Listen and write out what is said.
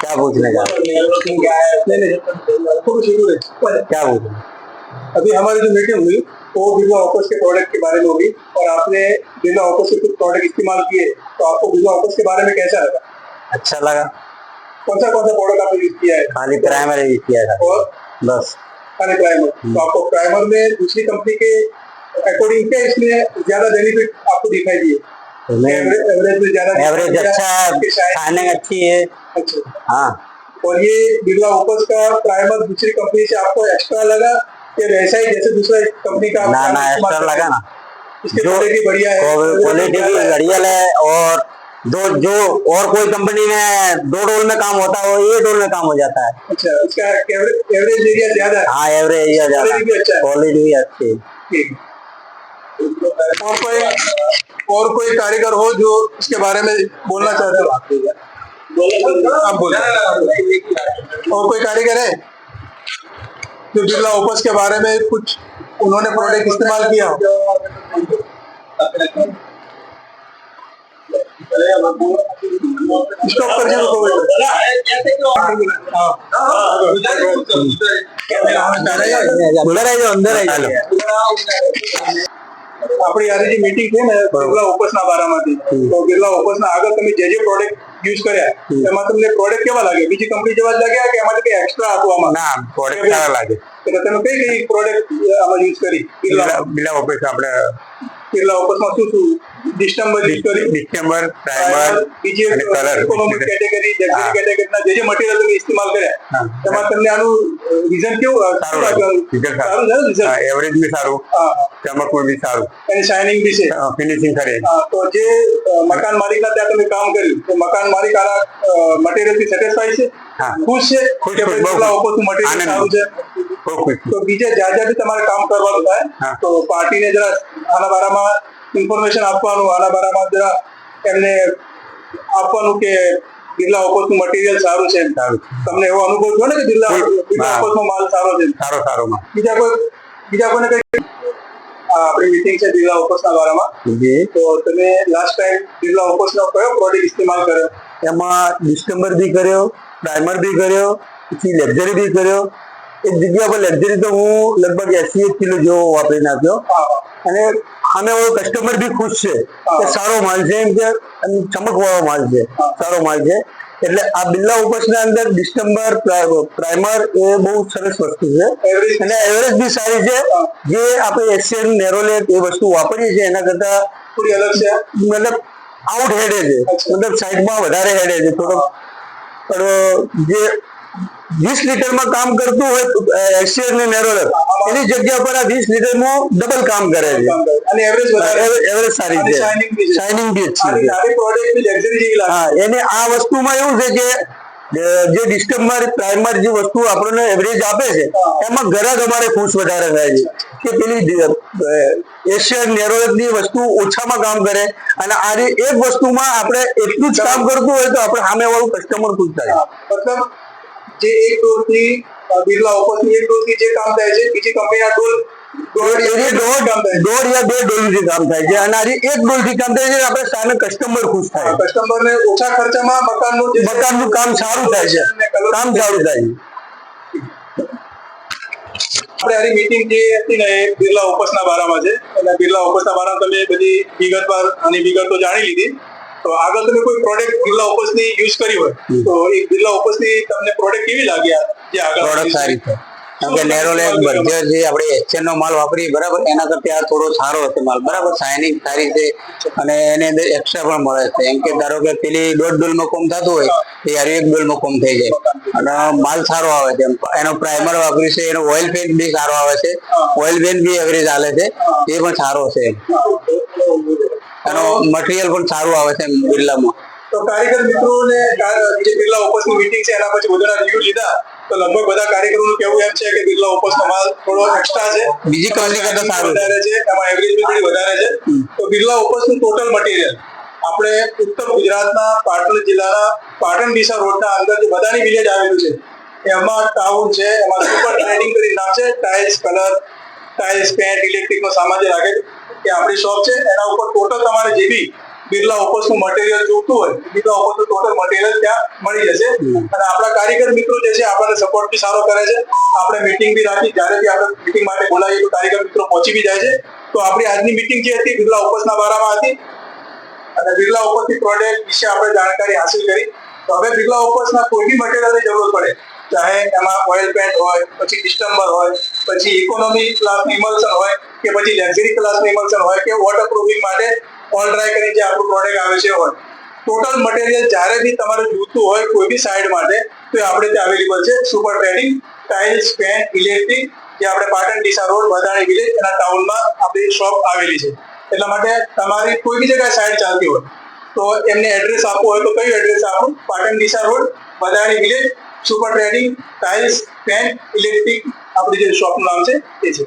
क्या पूछने का क्या अभी हमारी जो मीटिंग हुई वो बिरला ऑफ़िस के प्रोडक्ट के बारे में होगी और आपने बिरला ऑफ़िस के कुछ प्रोडक्ट इस्तेमाल किए तो आपको बिरला ऑफ़िस के बारे में कैसा लगा अच्छा लगा कौन सा कौन सा प्रोडक्ट आपने यूज़ किया है? खाली प्राइमरी यूज़ किया था और बस खाली प्राइमर तो आपको प्राइमर में दूसरी कंपनी के अकॉर्डिंग क्या इसमें ज़्यादा बेनिफिट आपको दिखाई दिए? तो एवरेज ज़्यादा अच्छा अच्छी है। अच्छा। हाँ। और ये बिरला ओपस का प्राइमर दूसरी कंपनी से आपको एक्स्ट्रा लगा कि वैसा ही जैसे दूसरा कंपनी का ना ना एक्स्ट्रा लगा ना। इसकी क्वालिटी बढ़िया है। क्वालिटी भी बढ़िया है। और दो जो और कोई कंपनी में दो डोल में काम होता है वो एक डोल में काम हो जाता है। अच्छा इसका एवरेज एरिया ज़्यादा है? हाँ एवरेज ये ज़्यादा भी अच्छा। क्वालिटी भी अच्छी। और कोई और कोई कारीगर हो जो इसके बारे में बोलना चाहते हो? आप बोलो और कोई कारीगर है? जो बिरला ओपस के बारे में कुछ उन्होंने प्रोडक्ट इस्तेमाल किया हो? સ્ટોપ કરજો તો અંદર આવી અંદર આવી જાઓ આપણી આજે જે મીટિંગ છે ને બિરલા ના બારામાંથી. તો બિરલા ઓપસના આગળ તમે જે જે પ્રોડક્ટ યુઝ કર્યા એમાં તમને પ્રોડક્ટ કેવા લાગે? બીજી કંપની જેવા જ લાગ્યા કે એમાંથી કઈ એક્સ્ટ્રા આપવામાં ના પ્રોડક્ટ સારા લાગે. એટલે તમે કઈ કઈ પ્રોડક્ટ આમાં યુઝ કરી? બિરલા બિરલા આપણે બિરલા ઓપસમાં શું શું ડિસ્ટમ્બર કરી ડિસ્ટેમ્બર પ્રાઇમર બીજી અને. ઇકોનોમિક કેટેગરી જગ્યા કેટેગરીના જે જે મટીરિયલ તમે ઇસ્તેમાલ કર્યા તેમાં તમને આનું રિઝલ્ટ કેવું? સારું? રિઝલ્ટ સારું. રિઝલ્ટ એવરેજ બી સારું. હા. બી સારું. એની શાઇનિંગ બી છે. ફિનિશિંગ કરે. તો જે મકાન મકાન માલિકના ત્યાં તમે કામ કર્યું તો મકાન માલિક આના મટીરિયલથી સેટિસ્ફાઈ છે. ખુશ છે? કે ખુશ. ઓપોઝિટ મટીરિયલ સારું છું. તો બીજે જ્યાં જ્યાં બી તમારે કામ કરવાનું થાય તો પાર્ટીને જરા આના બારામાં ઇન્ફોર્મેશન આપવાનું આના બારામાં જરા એમને આપવાનું કે બિરલા ઓપોઝિટ મટીરિયલ સારું છે. તમને એવો અનુભવ થયો ને કે બિરલા બિરલા હા. ઓપોઝિટનો માલ સારો છે? સારો સારો બીજા કોઈ બીજા કોઈને કઈ આપણી મીટિંગ છે બિરલા ઓપોઝિટના બારામાં. તો તમે લાસ્ટ ટાઈમ બિરલા ઓપોસનો કયો પ્રોડક્ટ ઇસ્તેમાલ કર્યો? એમાં ડિસ્કમ્બર બી કર્યો ડાયમંડ બી કર્યો પછી લક્ઝરી બી કર્યો એક જગ્યા પર લક્ઝરી તો હું લગભગ એસી એક કિલો જેવો વાપરી નાખ્યો. અને અમે કસ્ટમર બી ખુશ છે કે સારો માલ છે એમ કે ચમકવાળો માલ છે સારો માલ છે. એટલે આ બિલ્લા ઉપસના અંદર ડિસ્ટમ્બર પ્રાઇમર એ બહુ સરસ વસ્તુ છે. અને એવરેજ બી સારી છે. જે આપણે એશિયન નેરોલેટ એ વસ્તુ વાપરીએ છીએ એના કરતા થોડી અલગ છે. મતલબ આઉટ હેડે છે મતલબ સાઈડમાં વધારે હેડે છે. થોડો પણ જે વીસ લીટરમાં કામ કરતું હોય એક્સિયરનું નેરોલર એની જગ્યા પર આ વીસ લીટરનું ડબલ કામ કરે છે. અને એવરેજ એવરેજ સારી છે. શાઇનિંગ બી છે હા એને આ વસ્તુમાં એવું છે કે જે ડિસ્ટર્બમાં પ્રાઇમરી જે વસ્તુ આપણને એવરેજ આપે છે એમાં ઘરે અમારે ખુશ વધારે થાય છે. કે પેલી એશિયન નેરોલની વસ્તુ ઓછામાં કામ કરે અને આજે એક વસ્તુમાં આપણે એટલું જ કામ કરતું હોય તો આપણે સામેવાળું કસ્ટમર ખુશ થાય. જે એક અ, બિરલા ઓપોસની એક ડોલથી જે કામ થાય છે બીજી કંપનીના ડોલ દોઢ થાય છે. દોઢ યા બે ડોલથી કામ થાય છે. અને આજે એક ડોલથી કામ થાય છે આપણે સામે કસ્ટમર ખુશ થાય. કસ્ટમરને ઓછા ખર્ચામાં મકાનનું જે છે, મકાનનું કામ સારું થાય છે. અને colour કામ સારું થાય છે. આપણે આની મીટિંગ જે હતી ને એ બિરલા ઓપસના બારામાં છે. અને બિરલા ઓપસના બારામાં તમે બધી વિગતવાર આની વિગતો જાણી લીધી. તો આગળ તમે કોઈ પ્રોડક્ટ બિરલા ઓપસની યુઝ કરી હોય તો એ બિરલા ઓપસની તમને પ્રોડક્ટ કેવી લાગી જે આગળ પ્રોડક્ટ સારી છે. કેમ કે નેરોલેક બર્જર જે આપણે એચએન નો માલ વાપરીએ બરાબર એના કરતા આ થોડો સારો હશે માલ. બરાબર શાઇનિંગ સારી છે. અને એની અંદર એક્સ્ટ્રા પણ મળે છે. એમ કે ધારો કે પેલી દોઢ ડોલમાં કોમ થતું હોય એ હારી એક ડોલમાં કોમ થઈ જાય. અને માલ સારો આવે છે. એનો પ્રાઇમર વાપર્યું છે એનો ઓઇલ પેન્ટ બી સારો આવે છે. ઓઇલ પેન્ટ બી એવરેજ હાલે છે. એ પણ સારો છે. એનો મટીરિયલ પણ સારું આવે છે બિરલામાં. તો કારીગર મિત્રોને જે બિરલા ઓપસની મીટિંગ છે એના પછી બધાના રિવ્યુ લીધા. તો લગભગ બધા કારીગરોનું કેવું એમ છે કે બિરલા ઓપસનો માલ થોડો એક્સ્ટ્રા છે. બીજી કંપની કરતા સારું વધારે છે એમાં એવરેજ બી થોડી વધારે છે. તો બિરલા ઓપસનું ટોટલ મટીરિયલ આપણે ઉત્તર ગુજરાતના પાટણ જિલ્લાના પાટણ ડીસા રોડના અંદર જે બધાની વિલેજ આવેલું છે એમાં ટાઉન છે એમાં સુપર ટ્રેડિંગ કરી નામ છે tiles colour tiles paint electric નો સામાન જે રાખે છે એ આપણી શોપ છે, એના ઉપર ટોટલ તમારે જે બી બિરલા ઓપસનું મટીરિયલ જોતું હોય, બિરલા ઓપસનું ટોટલ મટીરિયલ ત્યાં મળી જશે. અને આપણા કારીગર મિત્રો જે છે, આપણને સપોર્ટ બી સારો કરે છે. આપણે મિટિંગ બી રાખી, જ્યારે બી આપણે મિટિંગ માટે બોલાવીએ તો કારીગર મિત્રો પહોંચી બી જાય છે. તો આપણી આજની મિટિંગ જે હતી, બિરલા ઓપસના બારામાં હતી. અને બિરલા ઓપસની પ્રોડક્ટ વિશે આપણે જાણકારી હાંસલ કરી. તો હવે બિરલા ઓપસના કોઈ બી મટીરિયલની જરૂર પડે. ચાહે એમાં ઓઇલ પેન્ટ હોય, પછી ડિસ્ટમ્બર હોય પછી ઇકોનોમી ક્લાસનું ઇમલ્શન હોય કે પછી લક્ઝરી ક્લાસનું ઇમલ્શન હોય કે વોટર માટે ઓલ ડ્રાય કરીને જે આપણું પ્રોડક્ટ આવે છે હોય ટોટલ મટીરિયલ જ્યારે બી તમારે જોતું હોય કોઈ બી સાઇડ માટે, તો એ આપણે ત્યાં અવેલેબલ છે. Super trading tiles paint electric જે આપણે પાટણ ડીસા રોડ વધાણી વિલેજ એના ટાઉનમાં આપણી શોપ આવેલી છે. એટલા માટે તમારી કોઈ બી જગ્યાએ સાઈડ ચાલતી હોય, તો એમને એડ્રેસ આપવું હોય તો કયું એડ્રેસ આપવું Patan Deesa road Vadhani village super trading tiles paint electric આપણી જે શોપનું નામ છે એ છે.